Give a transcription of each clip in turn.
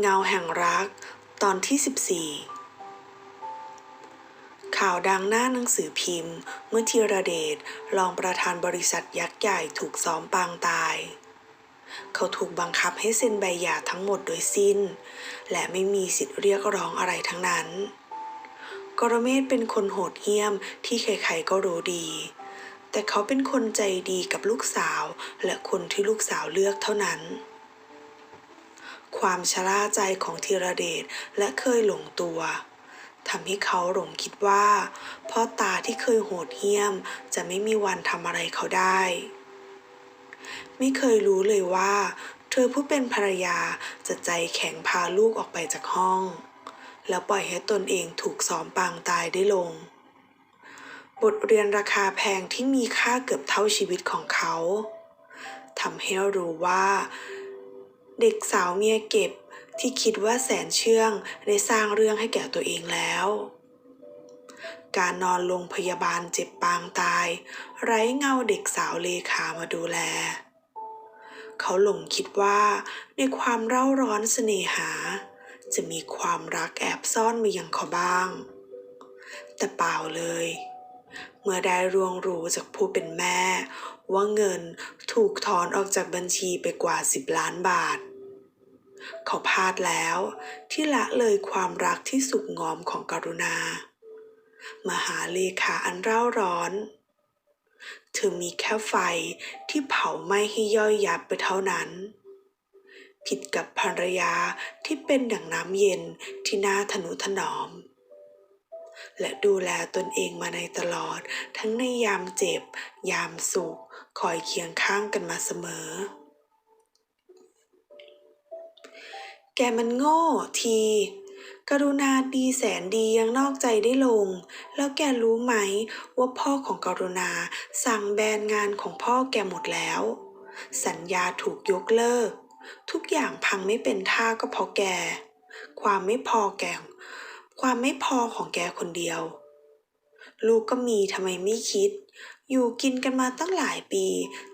เงาแห่งรัก ตอนที่ 14 ข่าวดังหน้าหนังสือพิมพ์ เมื่อธีรเดชรองประธานบริษัทยักษ์ใหญ่ถูกซ้อมปางตาย เขาถูกบังคับให้เซ็นใบหย่าทั้งหมดโดยสิ้น และไม่มีสิทธิ์เรียกร้องอะไรทั้งนั้น กรเมศเป็นคนโหดเหี้ยมที่ใครๆก็รู้ดี แต่เขาเป็นคนใจดีกับลูกสาวและคนที่ลูกสาวเลือกเท่านั้น ความชราใจของธีรเดชและเคยหลงตัวทำให้เขาหลงคิดว่าพ่อตาที่เคยโหดเหี้ยมจะไม่มีวันทำอะไรเขาได้ ไม่เคยรู้เลยว่า เธอผู้เป็นภรรยาจะใจแข็งพาลูกออกไปจากห้อง แล้วปล่อยให้ตนเองถูกซ้อมปางตายได้ลง บทเรียนราคาแพงที่มีค่าเกือบเท่าชีวิตของเขาทำให้รู้ว่า เด็กสาวเมียเก็บที่คิดว่าแสนเชื่องได้สร้างเรื่องให้แก่ตัวเองแล้ว การนอนโรงพยาบาลเจ็บปางตาย ไร้เงาเด็กสาวเลขามาดูแล เขาหลงคิดว่าในความเร่าร้อนเสน่หา จะมีความรักแอบซ่อนมาอย่างเขาบ้าง แต่เปล่าเลย เมื่อได้รวงรู้จากผู้เป็นแม่ ว่าเงินถูกถอนออกจากบัญชีไปกว่า 10 ล้านบาท เขาพลาดแล้วที่ละเลยความรักที่สุกงอมของกรุณา มหาเลขาอันเร่าร้อน เธอมีแค่ไฟที่เผาไหม้ให้ย่อยยับไปเท่านั้น ผิดกับภรรยาที่เป็นดั่งน้ำเย็นที่น่าทนุถนอม และดูแลตนเองมาในตลอด ทั้งในยามเจ็บ ยามสุข คอยเคียงข้างกันมาเสมอ แกมันโง่ที กรุณาดีแสนดียังนอกใจได้ลง แล้วแกรู้ไหมว่าพ่อของกรุณาสั่งแบนงานของพ่อแกหมดแล้ว สัญญาถูกยกเลิก ทุกอย่างพังไม่เป็นท่าก็เพราะแก ความไม่พอแก ความไม่พอของแกคนเดียว ลูกก็มีทำไมไม่คิด อยู่กินกันมาตั้งหลายปี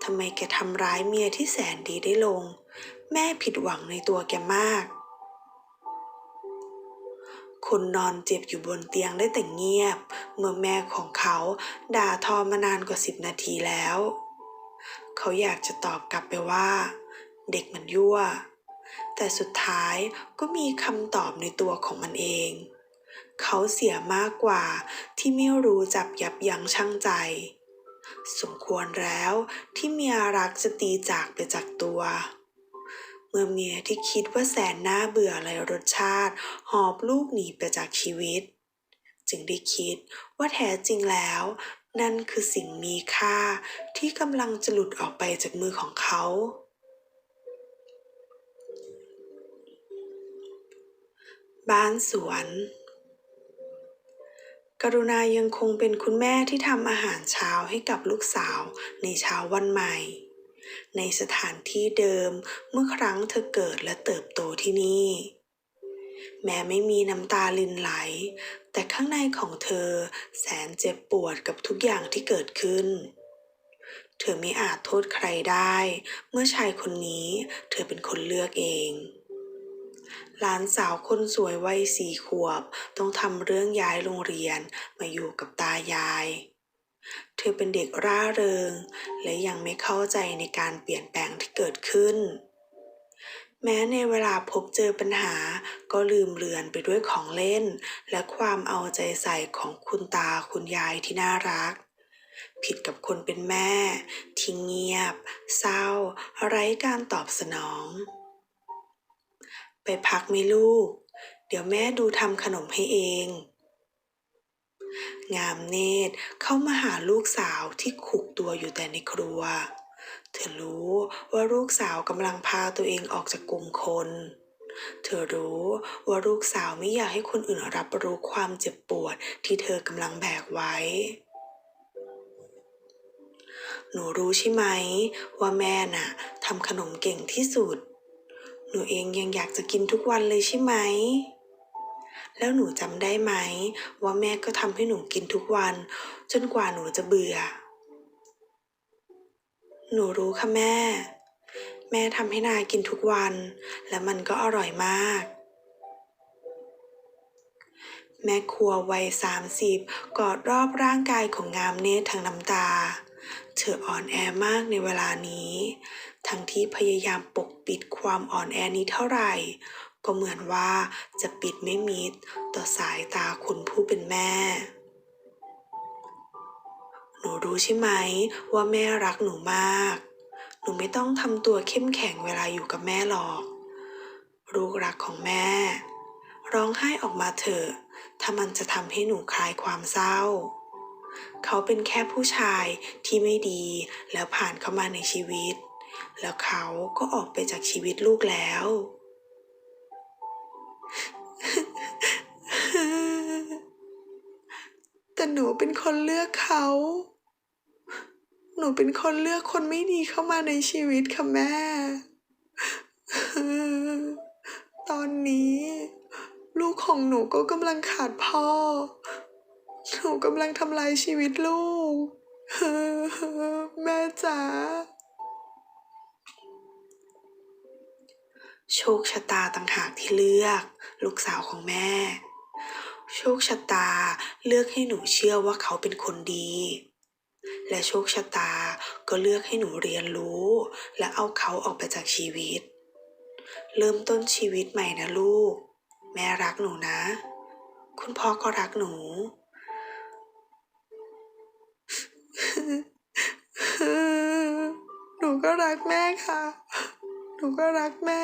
ทำไมแกทำร้ายเมียที่แสนดีได้ลง แม่ผิดหวังในตัวแกมาก คนนอนเจ็บอยู่บนเตียงได้แต่เงียบ เมื่อแม่ของเขาด่าทอมานานกว่าสิบนาทีแล้ว เขาอยากจะตอบกลับไปว่า เด็กมันยั่วแต่สุดท้ายก็มีคำตอบในตัวของมันเอง เขาเสียมากกว่าที่ไม่รู้จับยับยั้งชั่งใจ สมควรแล้วที่เมียรักจะตีจากไปจากตัว เมื่อเมียที่คิดว่าแสนน่าเบื่อไรรสชาติ หอบลูกหนีไปจากชีวิต จึงได้คิดว่าแท้จริงแล้ว นั่นคือสิ่งมีค่าที่กำลังจะหลุดออกไปจากมือของเขาบ้านสวน กรุณายังคงเป็นคุณแม่ที่ทำอาหารเช้าให้กับลูกสาวในเช้าวันใหม่ ในสถานที่เดิมเมื่อครั้งเธอเกิดและเติบโตที่นี่ แม้ไม่มีน้ำตาลินไหล แต่ข้างในของเธอแสนเจ็บปวดกับทุกอย่างที่เกิดขึ้น เธอไม่อาจโทษใครได้ เมื่อชายคนนี้เธอเป็นคนเลือกเอง หลานสาวคนสวยวัยสี่ขวบ ต้องทำเรื่องย้ายโรงเรียนมาอยู่กับตายาย เธอเป็นเด็กร่าเริง และยังไม่เข้าใจในการเปลี่ยนแปลงที่เกิดขึ้น แม้ในเวลาพบเจอปัญหาก็ลืมเลือนไปด้วยของเล่น และความเอาใจใส่ของคุณตาคุณยายที่น่ารักผิดกับคนเป็นแม่ ที่เงียบ เศร้า ไร้การตอบสนอง ไปพักไหมลูก เดี๋ยวแม่ดูทำขนมให้เอง งามเนตรเข้ามาหาลูกสาวที่ขุกตัวอยู่แต่ในครัว เธอรู้ว่าลูกสาวกำลังพาตัวเองออกจากกลุ่มคนเธอรู้ว่าลูกสาวไม่อยากให้คนอื่นรับรู้ความเจ็บปวดที่เธอกำลังแบกไว้ หนูรู้ใช่ไหม ว่าแม่น่ะทำขนมเก่งที่สุด หนูเองยังอยากจะกินทุกวันเลยใช่ไหม แล้วหนูจำได้ไหม ว่าแม่ก็ทำให้หนูกินทุกวัน จนกว่าหนูจะเบื่อ หนูรู้ค่ะแม่ แม่ทำให้นายกินทุกวัน และมันก็อร่อยมาก แม่ครัววัยสามสิบกอดรอบร่างกายของงามเนตรทั้งน้ำตา เธออ่อนแอมากในเวลานี้ ทั้งที่พยายามปกปิดความอ่อนแอนี้เท่าไหร่ ก็เหมือนว่าจะปิดไม่มิดต่อสายตาคุณผู้เป็นแม่ หนูรู้ใช่ไหมว่าแม่รักหนูมาก หนูไม่ต้องทำตัวเข้มแข็งเวลาอยู่กับแม่หรอก ลูกรักของแม่ ร้องไห้ออกมาเถอะ ถ้ามันจะทำให้หนูคลายความเศร้า เขาเป็นแค่ผู้ชายที่ไม่ดีแล้วผ่านเข้ามาในชีวิต แล้วเขาก็ออกไปจากชีวิตลูกแล้ว แต่หนูเป็นคนเลือกเขา หนูเป็นคนเลือกคนไม่ดีเข้ามาในชีวิตค่ะแม่ ตอนนี้ ลูกของหนูก็กำลังขาดพ่อ หนูกำลังทำลายชีวิตลูก แม่จ๋า โชคชะตาต่างหากที่เลือก ลูกสาวของแม่ โชคชะตาเลือกให้หนูเชื่อว่าเขาเป็นคนดี และโชคชะตาก็เลือกให้หนูเรียนรู้ และเอาเขาออกไปจากชีวิต เริ่มต้นชีวิตใหม่นะลูก แม่รักหนูนะ คุณพ่อก็รักหนู ก็รักแม่ค่ะ หนูก็รักแม่